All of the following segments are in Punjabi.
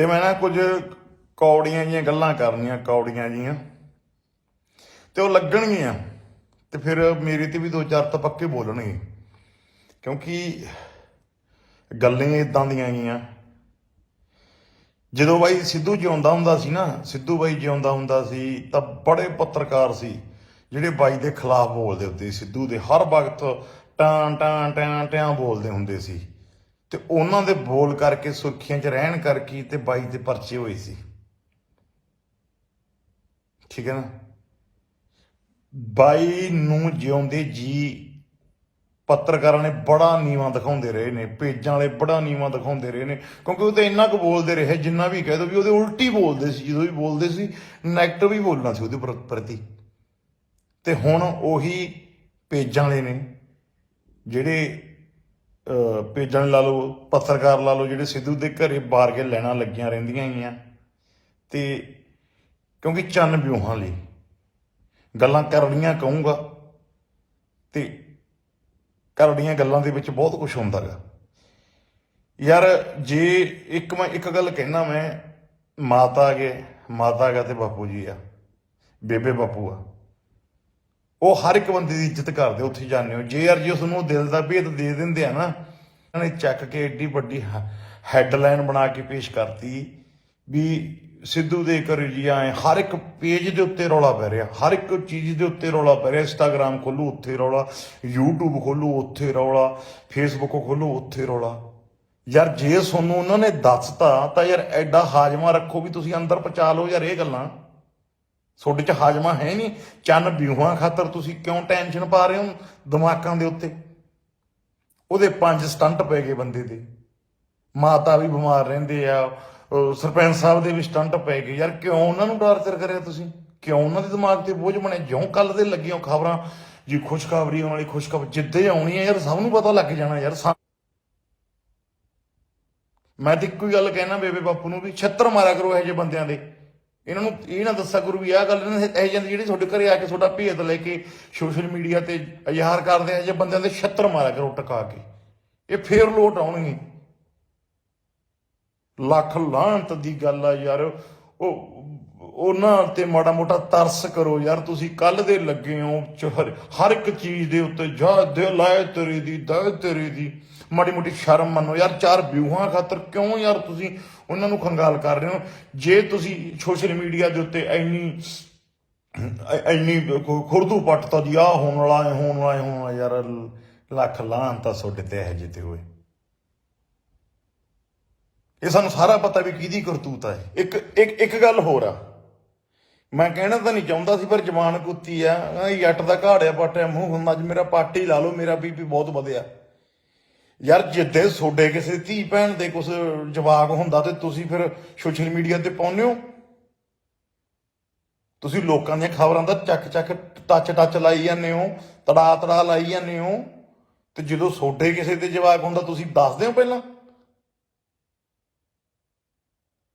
ਤੇ ਮੈਂ ਨਾ ਕੁਝ ਕੌੜੀਆਂ ਜੀਆਂ ਗੱਲਾਂ ਕਰਨੀਆਂ, ਕੌੜੀਆਂ ਜੀਆਂ। ਤੇ ਉਹ ਲੱਗਣਗੀਆਂ। ਤੇ ਫਿਰ ਮੇਰੇ ਤੇ ਵੀ ਦੋ ਚਾਰ ਤਾਂ ਪੱਕੇ ਬੋਲਣਗੇ। ਕਿਉਂਕਿ ਗੱਲਾਂ ਇਦਾਂ ਦੀਆਂ ਗਈਆਂ ਜਦੋਂ ਬਾਈ ਸਿੱਧੂ ਜਿਉਂਦਾ ਹੁੰਦਾ ਸੀ ਨਾ, ਸਿੱਧੂ ਬਾਈ ਜਿਉਂਦਾ ਹੁੰਦਾ ਸੀ, ਤਾਂ ਬੜੇ ਪੱਤਰਕਾਰ ਸੀ, ਜਿਹੜੇ ਬਾਈ ਦੇ ਖਿਲਾਫ ਬੋਲਦੇ ਹੁੰਦੇ ਸੀ, ਸਿੱਧੂ ਦੇ ਹਰ ਵਕਤ ਟਾਂ ਟਾਂ ਟਾਂ ਟਾਂ ਬੋਲਦੇ ਹੁੰਦੇ ਸੀ। ਤੇ ਉਹਨਾਂ ਦੇ ਬੋਲ ਕਰਕੇ, ਸੁਰਖੀਆਂ 'ਚ ਰਹਿਣ ਕਰਕੇ ਤੇ ਬਾਈ ਦੇ ਪਰਚੇ ਹੋਏ ਸੀ। ਠੀਕ ਹੈ ਨਾ? ਬਾਈ ਨੂੰ ਜਿਉਂਦੇ ਜੀ, ਪੱਤਰਕਾਰਾਂ ਨੇ ਬੜਾ ਨੀਵਾਂ ਦਿਖਾਉਂਦੇ ਰਹੇ ਨੇ, ਪੇਜਾਂ ਵਾਲੇ ਬੜਾ ਨੀਵਾਂ ਦਿਖਾਉਂਦੇ ਰਹੇ ਨੇ, ਕਿਉਂਕਿ ਉਹ ਤਾਂ ਇੰਨਾ ਕੁ ਬੋਲਦੇ ਰਹੇ, ਜਿੰਨਾ ਵੀ ਕਹਿ ਦੋ ਵੀ ਉਹਦੇ ਉਲਟੀ ਬੋਲਦੇ ਸੀ, ਜਦੋਂ ਵੀ ਬੋਲਦੇ ਸੀ ਨੈਗੇਟਿਵ ਹੀ ਬੋਲਣਾ ਸੀ ਉਹਦੇ ਪ੍ਰ- ਪ੍ਰਤੀ। ਤੇ ਹੁਣ ਉਹੀ ਪੇਜਾਂ ਵਾਲੇ ਨੇ, ਜਿਹੜੇ ਅਹ, ਲਾ ਲਓ ਪੱਤਰਕਾਰ ਲਾ ਲਓ ਜਿਹੜੇ ਸਿੱਧੂ ਦੇ ਘਰੇ ਬਾਰ ਕੇ ਲੈਣਾ ਲੱਗੀਆਂ ਰਹਿੰਦੀਆਂ ਹੈਗੀਆਂ। ਤੇ ਕਿਉਂਕਿ ਚੰਨ ਵਿਊਹਾਂ ਲਈ ਗੱਲਾਂ ਕਰੜੀਆਂ ਕਹੂੰਗਾ ਤੇ ਕਰੜੀਆਂ ਗੱਲਾਂ ਦੇ ਵਿੱਚ ਬਹੁਤ ਕੁਝ ਹੁੰਦਾ ਗਾ। ਯਾਰ ਜੇ ਇੱਕ ਮੈਂ ਇੱਕ ਗੱਲ ਕਹਿਣਾ ਮੈਂ ਮਾਤਾ ਗੇ ਮਾਤਾ ਗਾ ਤੇ ਬਾਪੂ ਜੀ ਆ ਬੇਬੇ ਬਾਪੂ ਆ। ਉਹ ਹਰ ਇੱਕ ਬੰਦੇ ਦੀ ਇੱਜ਼ਤ ਕਰਦੇ, ਉੱਥੇ ਜਾਂਦੇ ਹੋ। ਜੇ ਯਾਰ ਜੇ ਉਸ ਨੂੰ ਦਿਲ ਦਾ ਭੇਦ ਦੇ ਦਿੰਦੇ ਆ ਨਾ, ਉਹਨਾਂ ਨੇ ਚੱਕ ਕੇ ਏਡੀ ਵੱਡੀ ਹੈਡਲਾਈਨ ਬਣਾ ਕੇ ਪੇਸ਼ ਕਰਤੀ ਵੀ ਸਿੱਧੂ ਦੇ ਘਰ ਜੀ ਆਏ ਹਰ ਇੱਕ ਪੇਜ ਦੇ ਉੱਤੇ ਰੌਲਾ ਪੈ ਰਿਹਾ। ਹਰ ਇੱਕ ਚੀਜ਼ ਦੇ ਉੱਤੇ ਰੌਲਾ ਪੈ ਰਿਹਾ। ਇੰਸਟਾਗ੍ਰam ਖੋਲੂ, ਉੱਥੇ ਰੌਲਾ। YouTube ਖੋਲੂ, ਉੱਥੇ ਰੌਲਾ। Facebook ਖੋਲੂ, ਉੱਥੇ ਰੌਲਾ। ਯਾਰ ਜੇ ਤੁਹਾਨੂੰ ਉਹਨਾਂ ਨੇ ਦੱਸਤਾ, ਤਾਂ ਯਾਰ ਐਡਾ ਹਾਜਮਾ ਰੱਖੋ ਵੀ ਤੁਸੀਂ ਅੰਦਰ ਪਚਾ ਲਓ ਯਾਰ ਇਹ ਗੱਲਾਂ। ਤੁਹਾਡੇ ਚ ਹਾਜਮਾ ਹੈ ਨਹੀਂ। ਚੰਨ ਵਿਊਹਾਂ ਖਾਤਰ ਤੁਸੀਂ ਕਿਉਂ ਟੈਨਸ਼ਨ ਪਾ ਰਹੇ ਹੋ ਦਿਮਾਗਾਂ ਦੇ ਉੱਤੇ? ਉਹਦੇ ਪੰਜ ਸਟੰਟ ਪੈ ਗਏ ਬੰਦੇ ਦੇ। ਮਾਤਾ ਵੀ ਬਿਮਾਰ ਰਹਿੰਦੇ ਆ ਸਰਪੰਚ ਸਾਹਿਬ ਦੇ ਵੀ ਸਟੰਟ ਪੈ ਗਏ। ਯਾਰ ਕਿਉਂ ਉਹਨਾਂ ਨੂੰ ਟਾਰਚਰ ਕਰਿਆ ਤੁਸੀਂ? ਕਿਉਂ ਉਹਨਾਂ ਦੇ ਦਿਮਾਗ ਤੇ ਬੋਝ ਬਣੇ? ਜਿਉਂ ਕੱਲ ਦੇ ਲੱਗੀਆਂ ਖਬਰਾਂ, ਜੀ ਖੁਸ਼ਖਬਰੀ ਆਉਣ ਵਾਲੀ ਖੁਸ਼ਖਬਰ ਜਿੱਦੇ ਆਉਣੀ ਹੈ ਯਾਰ ਸਭ ਨੂੰ ਪਤਾ ਲੱਗ ਜਾਣਾ ਯਾਰ। ਮੈਂ ਤਾਂ ਇੱਕੋ ਹੀ ਗੱਲ ਕਹਿਣਾ ਬੇਬੇ ਬਾਪੂ ਨੂੰ ਵੀ ਛੱਤਰ ਮਾਰਿਆ ਕਰੋ ਇਹੋ ਜਿਹੇ ਬੰਦਿਆਂ ਦੇ। ਇਹਨਾਂ ਨੂੰ ਇਹ ਨਾ ਦੱਸਿਆ ਗੁਰੂ ਵੀ ਆਹ ਗੱਲ ਨੇ ਇਹ ਜਿਹੇ ਜਿਹੜੇ ਤੁਹਾਡੇ ਘਰੇ ਆ ਕੇ ਤੁਹਾਡਾ ਭੇਦ ਲੈ ਕੇ ਸੋਸ਼ਲ ਮੀਡੀਆ ਤੇ ਇਜ਼ਹਾਰ ਕਰਦੇ ਆ ਜੇ ਬੰਦਿਆਂ ਦੇ ਛੱਤਰ ਮਾਰਿਆ ਕਰੋ ਟਕਾ ਕੇ। ਇਹ ਫੇਰ ਲੋਟ ਆਉਣਗੇ। ਲੱਖ ਲਾਹਨਤ ਦੀ ਗੱਲ ਆ ਯਾਰ। ਉਹ, ਉਹਨਾਂ ਤੇ ਮਾੜਾ ਮੋਟਾ ਤਰਸ ਕਰੋ ਯਾਰ। ਤੁਸੀਂ ਕੱਲ ਦੇ ਲੱਗੇ ਹੋ, ਚ- ਹਰ- ਇੱਕ ਚੀਜ਼ ਦੇ ਉੱਤੇ, ਜਾ ਦਿਲ ਆਏ ਤੇਰੀ ਦੀ ਦਾ ਤੇਰੀ ਦੀ। ਮਾੜੀ ਮੋਟੀ ਸ਼ਰਮ ਮੰਨੋ। ਯਾਰ ਚਾਰ ਵਿਊਹਾਂ ਖਾਤਰ ਕਿਉਂ ਯਾਰ ਤੁਸੀਂ ਉਹਨਾਂ ਨੂੰ ਖੰਗਾਲ ਕਰ ਰਹੇ ਹੋ? ਜੇ ਤੁਸੀਂ ਸੋਸ਼ਲ ਮੀਡੀਆ ਦੇ ਉੱਤੇ ਇੰਨੀ ਇੰਨੀ ਖੁ- ਖੁਰਦੂ ਪੱਟਤਾ ਜੀ ਆ ਹੋਣ ਵਾਲਾ ਹੈ ਹੋਣ ਵਾਲਾ ਹੈ ਹੋਣ ਵਾਲਾ, ਯਾਰ ਲੱਖ ਲਾਹਨਤਾਂ ਤੁਹਾਡੇ ਤੇ ਇਹ ਜਿੱਤੇ ਹੋਏ। ਇਹ ਸਾਨੂੰ ਸਾਰਾ ਪਤਾ ਵੀ ਕਿਹਦੀ ਕਰਤੂਤ ਹੈ ਇੱਕ ਇੱਕ ਇੱਕ ਗੱਲ ਹੋਰ ਆ। ਮੈਂ ਕਹਿਣਾ ਤਾਂ ਨਹੀਂ ਚਾਹੁੰਦਾ ਸੀ, ਪਰ ਜਵਾਨ ਕੁੱਤੀ ਆ। ਜੱਟ ਦਾ ਘਾੜਿਆ ਪਾਟਿਆ ਮੂੰਹ ਹੁੰਦਾ ਅੱਜ ਮੇਰਾ ਪਾਟੀ ਲਾ ਲਓ, ਮੇਰਾ ਬੀਪੀ ਬਹੁਤ ਵਧਿਆ। ਯਾਰ ਜਿੱਦੇ ਤੁਹਾਡੇ ਕਿਸੇ ਧੀ ਭੈਣ ਦੇ ਕੁਝ ਜਵਾਕ ਹੁੰਦਾ ਤੇ ਤੁਸੀਂ ਫਿਰ ਸੋਸ਼ਲ ਮੀਡੀਆ ਤੇ ਪਾਉਂਦੇ ਹੋ? ਤੁਸੀਂ ਲੋਕਾਂ ਦੀਆਂ ਖਬਰਾਂ ਦਾ ਚੱਕ ਚੱਕ ਟੱਚ ਟੱਚ ਲਾਈ ਜਾਂਦੇ ਹੋ, ਤੜਾ ਤੜਾ ਲਾਈ ਜਾਂਦੇ ਹੋ ਤੇ ਜਦੋਂ ਤੁਹਾਡੇ ਕਿਸੇ ਤੇ ਜਵਾਕ ਹੁੰਦਾ ਤੁਸੀਂ ਦੱਸਦੇ ਹੋ ਪਹਿਲਾਂ?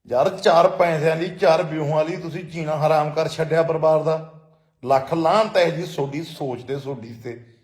ਯਾਰ ਚਾਰ ਪੈਸਿਆਂ ਲਈ ਚਾਰ ਵਿਊਹਾਂ ਲਈ ਤੁਸੀਂ ਜੀਣਾ ਹਰਾਮ ਕਰ ਛੱਡਿਆ ਪਰਿਵਾਰ ਦਾ। ਲੱਖ ਲਾਹਨਤ ਹੈ ਜੀ ਤੁਹਾਡੀ ਸੋਚ ਤੇ ਤੁਹਾਡੀ ਤੇ।